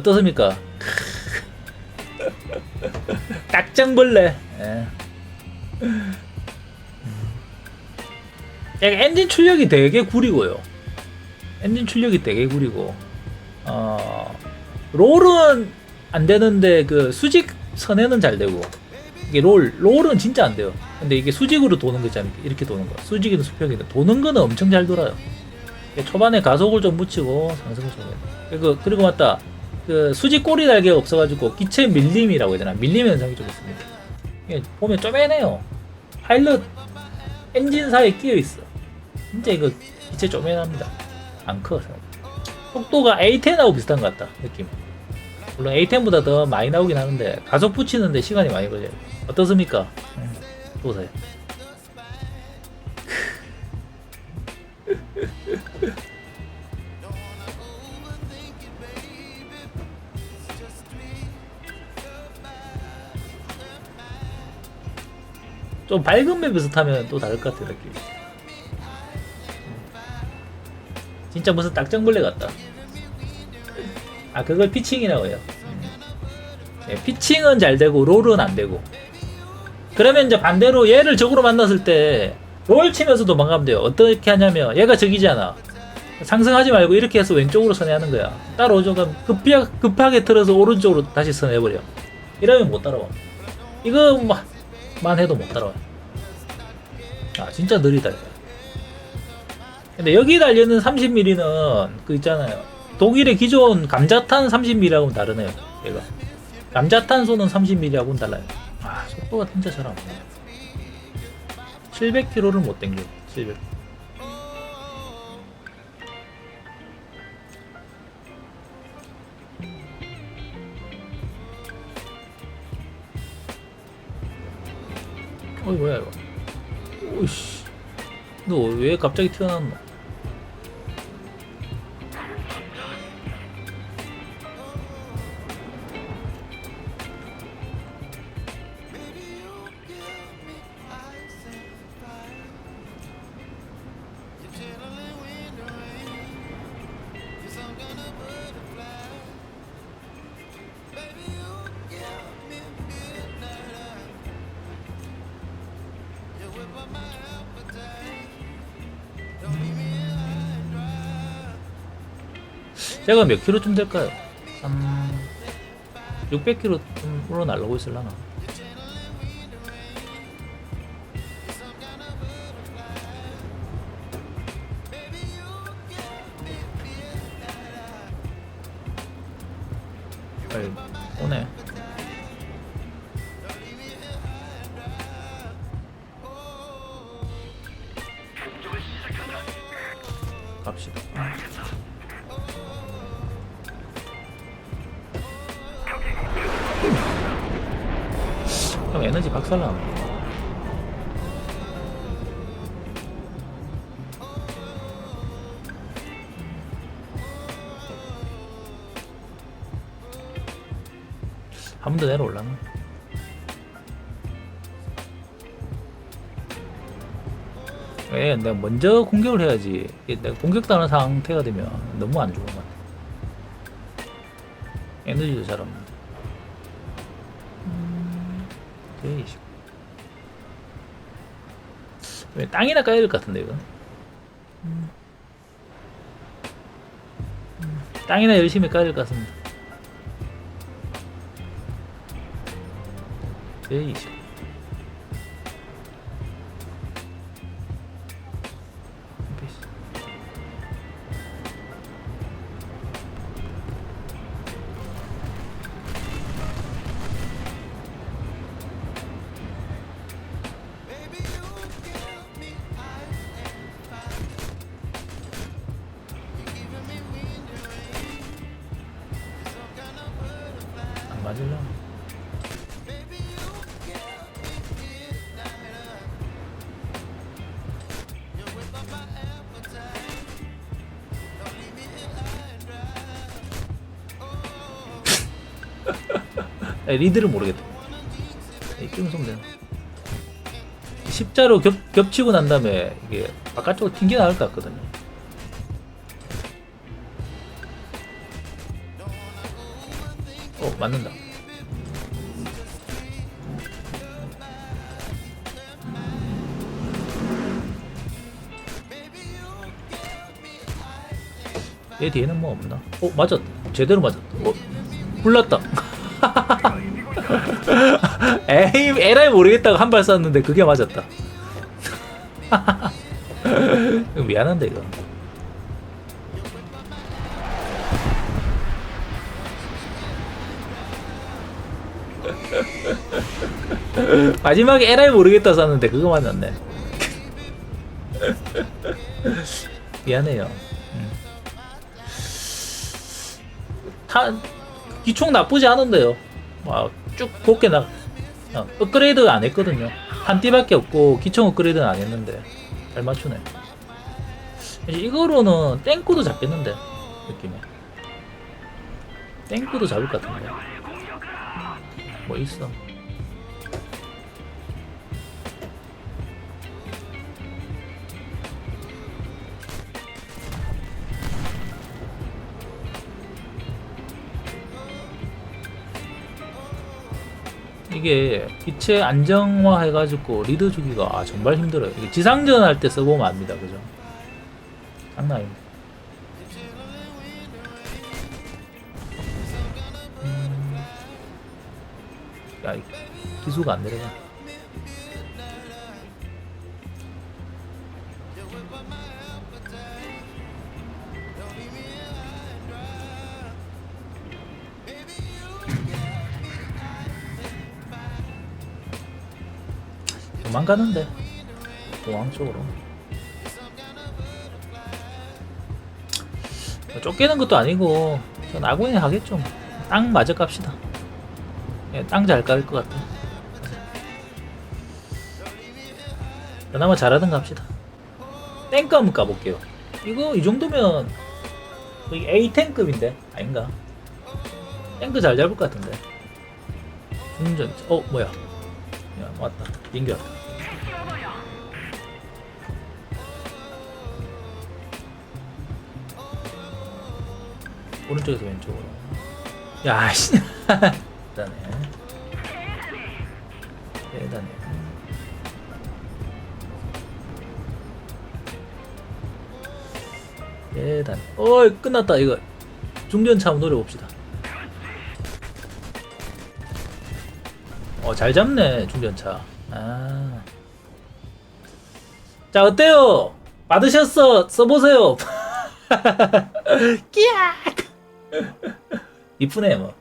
어떻습니까? 깍정벌레. 예. 약간 엔진 출력이 되게 구리고요. 엔진 출력이 되게 구리고, 어, 롤은 안 되는데 그 수직 선에는 잘 되고, 이게 롤, 롤은 진짜 안 돼요. 근데 이게 수직으로 도는 거 있잖아요. 이렇게 도는 거. 수직이든 수평이든 도는 거는 엄청 잘 돌아요. 초반에 가속을 좀 묻히고 상승을 좀 해요. 그리고, 그리고 맞다. 그 수직 꼬리 달개가 없어가지고 기체 밀림이라고 해야 되나? 밀림 현상이 좀 있습니다. 이게 보면 쪼매네요. 파일럿 엔진 사이에 끼어 있어. 진짜 이거 기체 쪼매납니다. 안 커. 속도가 A10하고 비슷한 것 같다. 느낌. 물론 A10보다 더 많이 나오긴 하는데 가속 붙이는데 시간이 많이 걸려요. 어떻습니까? 음, 보세요. 좀 밝은 맵에서 타면 또 다를 것 같아 느낌. 진짜 무슨 딱정벌레 같다. 아 그걸 피칭이라고 해요. 네, 피칭은 잘 되고 롤은 안 되고. 그러면 이제 반대로 얘를 적으로 만났을 때 롤 치면서 도망가면 돼요. 어떻게 하냐면 얘가 적이잖아. 상승하지 말고 이렇게 해서 왼쪽으로 선회하는 거야. 따라오죠. 급하, 급하게 틀어서 오른쪽으로 다시 선회해버려. 이러면 못 따라와. 이거 만 해도 못 따라와. 아 진짜 느리다. 근데 여기 달려는 30mm는 그 있잖아요. 독일의 기존 감자탄 30mm하고는 다르네요. 얘가. 감자탄 쏘는 30mm하고는 달라요. 아 속도가 진짜 잘 안 나요. 700km를 못 당겨. 700. 어이 뭐야 이거. 오이씨. 너 왜 갑자기 튀어나왔노? 제가 몇 킬로쯤 될까요? 한 600킬로쯤으로 날라고 있을라나? 빨리 오네. 갑시다. 형 에너지 박살나. 한 번 더 내려올라나? 왜 내가 먼저 공격을 해야지. 내가 공격당하는 상태가 되면 너무 안 좋은 것 같아. 에너지도 잘 없는 왜 땅이나 까야 될 것 같은데 이거? 땅이나 열심히 까야 될 것 같습니다. 제20 맞을라. 야, 리드를 모르겠다. 이쯤 쏘면 되나? 십자로 겹, 겹치고 난 다음에 이게 바깥쪽으로 튕겨 나올 것 같거든요. 맞는다. 얘 뒤에는 뭐 없나? 어 맞았다. 제대로 맞았다. 어 불났다. 에이 에라이 모르겠다고 한 발 쐈는데 그게 맞았다. 미안한데 이거. 마지막에 에라이 모르겠다 쐈는데 그거 맞았네. 미안해요. 음. 타, 기총 나쁘지 않은데요. 와, 쭉 곱게 나, 어, 업그레이드 안 했거든요. 한 띠밖에 없고 기총 업그레이드는 안 했는데 잘 맞추네. 이거로는 땡꾸도 잡겠는데 느낌에. 땡꾸도 잡을 것 같은데. 뭐 있어? 이게 빛의 안정화 해가지고 리드 주기가 아, 정말 힘들어요. 지상전 할 때 써보면 압니다. 그죠? 장난 아닙니다. 야, 이 기수가 안 내려가. 도망가는데 공항 쪽으로 뭐 쫓기는 것도 아니고 전 아군이 하겠죠 뭐. 땅 마저 갑시다 예, 땅 잘 깔 것 같아 그나마 잘하던 갑시다. 탱크 한번 까볼게요. 이거 이 정도면 거의 A10급인데? 아닌가? 탱크 잘 잡을 것 같은데? 중전 어 뭐야? 야 왔다. 민규 오른쪽에서 왼쪽으로. 야씨. 대단해 대단해 대단해 어이 끝났다 이거 중전차 한번 노려봅시다 어, 잘 잡네, 중전차. 아. 자, 어때요? 받으셨어? 써보세요. 끼악! 이쁘네, 뭐.